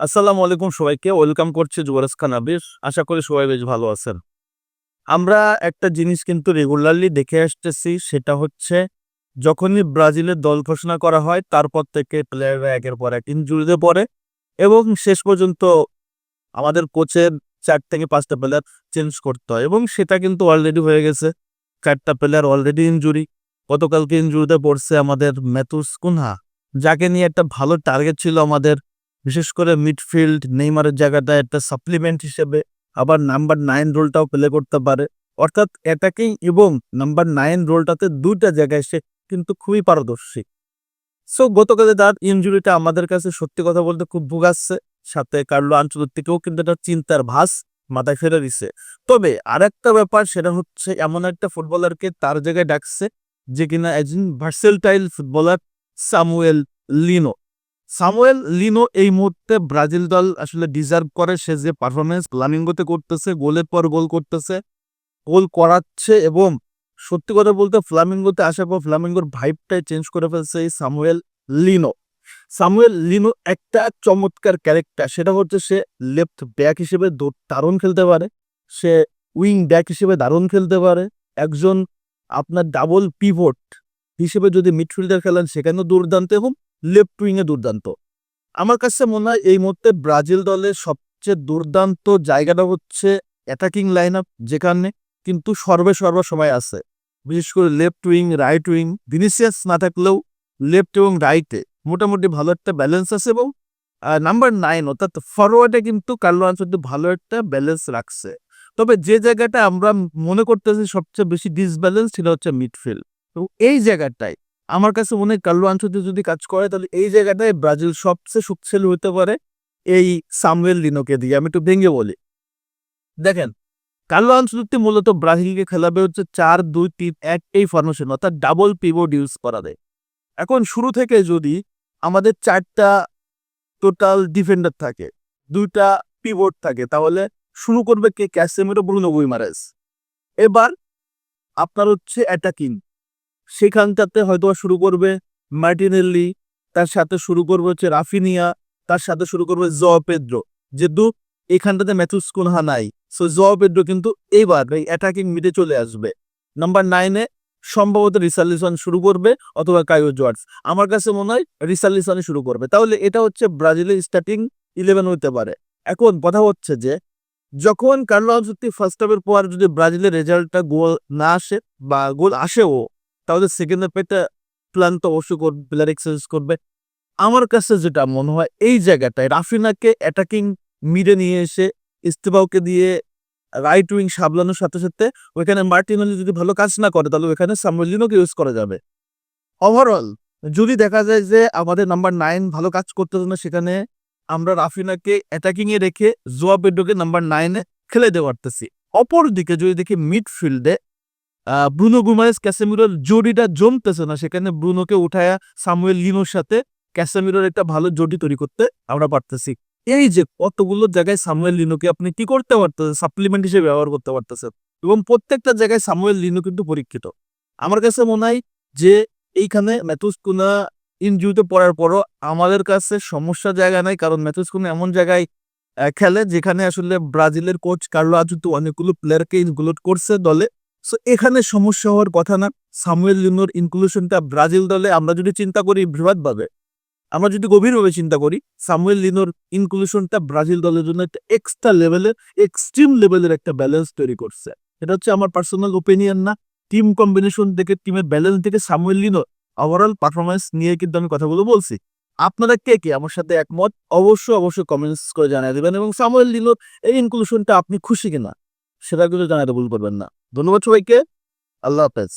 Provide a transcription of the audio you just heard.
আসসালামু আলাইকুম সবাইকে, ওয়েলকাম করছি যুবরাজ খান আবির। আশা করি সবাই বেশ ভালো আছেন। আমরা একটা জিনিস কিন্তু রেগুলারলি দেখে আসতেছি, সেটা হচ্ছে যখনই ব্রাজিলের দল ঘোষণা করা হয়, তারপর থেকে প্লেয়াররা একের পর এক ইনজুরিতে পড়ে এবং শেষ পর্যন্ত আমাদের কোচের চার থেকে পাঁচটা প্লেয়ার চেঞ্জ করতে হয় এবং সেটা কিন্তু অলরেডি হয়ে গেছে। চারটা প্লেয়ার অলরেডি ইনজুরি গতকালকে ইনজুরিতে পড়ছে আমাদের ম্যাথুস কুনহা, যাকে নিয়ে একটা ভালো টার্গেট ছিল আমাদের বিশেষ করে মিডফিল্ড নেইমারের জায়গাটা একটা সাপ্লিমেন্ট হিসেবে আবার নাম্বার নাইন রোলটাও প্লে করতে পারে। অর্থাৎ অ্যাটাকিং এবং নাম্বার নাইন রোলটাতে দুইটা জায়গায় সে কিন্তু খুবই পারদর্শী। সো গতকালে তার ইনজুরিটা আমাদের কাছে সত্যি কথা বলতে খুব ভুগাচ্ছে, সাথে কার্লো আঞ্চলিকও কিন্তু একটা চিন্তার ভাস মাথায় ফেলে দিছে। তবে আরেকটা ব্যাপার, সেটা হচ্ছে এমন একটা ফুটবলারকে তার জায়গায় ডাকছে যে কিনা একজন versatile footballer Samuel Lino. Samuel Lino এই মুহূর্তে ব্রাজিল দল আসলে ডিজার্ভ করে। সে যে পারফরমেন্স ফ্লামিঙ্গোতে করতেছে, গোলের পর গোল করতেছে, গোল করাচ্ছে এবং সত্যি কথা বলতে ফ্লামিঙ্গোতে আসার পর ফ্লামিঙ্গোর ভাইবটাই চেঞ্জ করে ফেলছে এই সামুয়েল লিনো। সামুয়েল লিনো একটা চমৎকার ক্যারেক্টার সেটা হচ্ছে সে লেফট ব্যাক হিসেবে দারুণ খেলতে পারে। সে উইং ব্যাক হিসেবে দারুণ খেলতে পারে। একজন আপনার ডাবল পিভট হিসেবে যদি মিডফিল্ডার খেলেন, সেখানেও দুর্দান্ত। এবং লেফট উইংয়ে দুর্দান্ত। আমার কাছে মনে হয় এই মুহূর্তে ব্রাজিল দলের সবচেয়ে দুর্দান্ত জায়গাটা হচ্ছে অ্যাটাকিং লাইন আপ যেখানে কিন্তু সর্বে সর্ব সময় আছে। বিশেষ করে left wing right wing Vinicius না থাকলেও লেফট এবং রাইটে মোটামুটি ভালো একটা ব্যালেন্স আছে এবং নাম্বার নাইন অর্থাৎ ফরওয়ার্ডে কিন্তু কার্লো আনসেলটি ভালো একটা ব্যালেন্স রাখছে। তবে যে জায়গাটা আমরা মনে করতেছি সবচেয়ে বেশি ডিসব্যালেন্স সেটা হচ্ছে মিডফিল্ড এবং এই জায়গাটায় আমার কাছে মনে হয় কার্লো আনসেলটি যদি কাজ করে, তাহলে এই জায়গাটায় ব্রাজিল সবচেয়ে শক্তিশালী হতে পারে এই সামুয়েল লিনোকে দিয়ে। আমি একটু ভেঙে বলি। দেখেন কার্লো আনসেলটি মূলত ব্রাজিলকে খেলাবে হচ্ছে চার, দুই, তিন, এক, এই ফরমেশন অর্থাৎ ডাবল পিভট ইউজ করা দেয়। এখন শুরু থেকে যদি আমাদের চারটা টোটাল ডিফেন্ডার থাকে, দুইটা পিভট থাকে, তাহলে শুরু করবে কে? Casemiro, Bruno Guimaraes. এবার আপনার হচ্ছে অ্যাটাকিং সেখানটাতে হয়তো শুরু করবে মার্টিনেল্লি তার সাথে শুরু করবে হচ্ছে রাফিনিয়া, তার সাথে শুরু করবে জ পেদ্রো। যেহেতু এখানটাতে ম্যাথুস কুনহা নাই সো জ পেদ্রো কিন্তু এইবার এই অ্যাটাকিং মিডে চলে আসবে। নাম্বার নাইনে সম্ভবত রিসালিসন শুরু করবে অথবা কায়ো জোয়ার্স আমার কাছে মনে হয় রিসালিসনে শুরু করবে। তাহলে এটা হচ্ছে ব্রাজিলের স্টার্টিং ইলেভেন হতে পারে। এখন কথা হচ্ছে যে, যখন কার্লো আনসেলটি ফার্স্ট হাফের পর যদি ব্রাজিলের রেজাল্টটা গোল না আসে বা গোল আসেও তাহলে সেকেন্ড হাফে একটা প্ল্যান তো অবশ্যই করবে প্লেয়ার এক্সারসাইজ করবে। আমার কাছে যেটা মনে হয়, এই জায়গাটায় রাফিনাকে অ্যাটাকিং মিডে নিয়ে এসে, ইস্তেফাওকে দিয়ে রাইট উইং সামলানোর সাথে সাথে ওইখানে মার্টিনালি যদি ভালো কাজ না করে, তাহলে ওইখানে সামলিনোকে ইউজ করা যাবে। ওভারঅল যদি দেখা যায় যে আমাদের নাম্বার নাইন ভালো কাজ করতেছে না সেখানে আমরা রাফিনাকে অ্যাটাকিং এ রেখে জোয়া পেড্রোকে নাম্বার নাইনে খেলে পারতেছি। অপরদিকে যদি দেখি মিডফিল্ডে ব্রুনো গুমারেস ক্যাসেমিরোর জোডিটা জমতেছে না, সেখানে ব্রুনোকে উঠায়া সামুয়েল লিনোর সাথে ক্যাসেমিরোর একটা ভালো জোডি তৈরি করতে আমরা পারতেছি। এই যে কতগুলো জায়গায় সামুয়েল লিনোকে আপনি কি করতে পারতেছেন সাপ্লিমেন্ট হিসেবে ব্যবহার করতে পারতেছেন এবং প্রত্যেকটা জায়গায় সামুয়েল লিনো কিন্তু পরীক্ষিত। আমার কাছে মনে হয় যে এইখানে ম্যাথুস কুনা ইনজুরিতে পড়ার পরও আমাদের কাছে সমস্যা জায়গা নাই, কারণ ম্যাথুস কুনা এমন জায়গায় খেলে যেখানে আসলে ব্রাজিলের কোচ কার্লো আজুতো অনেকগুলো প্লেয়ারকে ইনক্লুড করছে দলে। সো এখানে সমস্যা হওয়ার কথা না। সামুয়েল লিনোর ইনক্লুশনটা ব্রাজিল দলে আমরা যদি চিন্তা করি বৃহৎভাবে, আমরা যদি গভীরভাবে চিন্তা করি, সামুয়েল লিনোর ইনক্লুশনটা ব্রাজিল দলের জন্য একটা এক্সট্রা লেভেলের এক্সট্রিম লেভেলের একটা ব্যালেন্স তৈরি করছে। এটা হচ্ছে আমার পার্সোনাল ওপিনিয়ন না। টিম কম্বিনেশন থেকে টিমের ব্যালেন্স থেকে সামুয়েল লিনো ওভারঅল পারফরমেন্স নিয়ে কিন্তু আমি কথাগুলো বলছি। আপনারা কে কে আমার সাথে একমত? অবশ্যই অবশ্যই কমেন্টস করে জানিয়ে দেবেন এবং সামুয়েল লিনোর এই ইনক্লুশনটা আপনি খুশি কিনা? সেটা কিন্তু জানাতে ভুল করবেন না। ধন্যবাদ সবাইকে। আল্লাহ হাফেজ।